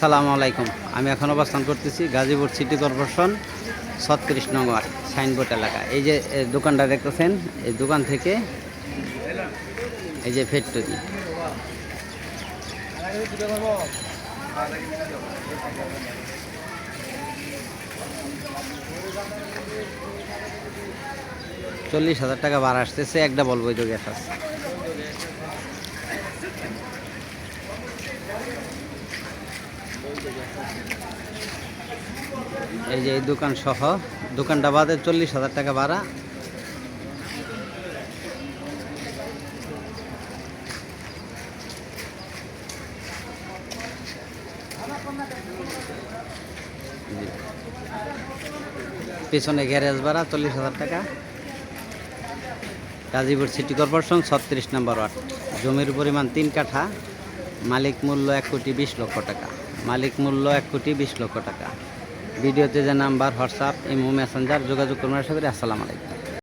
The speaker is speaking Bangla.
সালাম আলাইকুম। আমি এখন অবস্থান করতেছি গাজীপুর সিটি কর্পোরেশন ছত্রিশ সাইনবোর্ড এলাকা। এই যে দোকানটা দেখতেছেন, এই দোকান থেকে এই যে ফ্যাক্টরি। চল্লিশ হাজার টাকা ভাড়া আসতেছে, একটা বলব বৈধ গ্যাস আছে। এই যে এই দোকান সহ, দোকানটা বাদে চল্লিশ হাজার টাকা ভাড়া। পিছনে গ্যারেজ ভাড়া চল্লিশ হাজার টাকা। গাজীপুর সিটি কর্পোরেশন ছত্রিশ নম্বর ওয়ার্ড। জমির পরিমাণ তিন কাঠা, মালিক মূল্য এক কোটি বিশ লক্ষ টাকা। মালিক মূল্য এক কোটি বিশ লক্ষ টাকা। ভিডিওতে যে নাম্বার, হোয়াটসঅ্যাপ, ইমো, মেসেঞ্জার যোগাযোগ করুন। আশা করি আসসালামু আলাইকুম।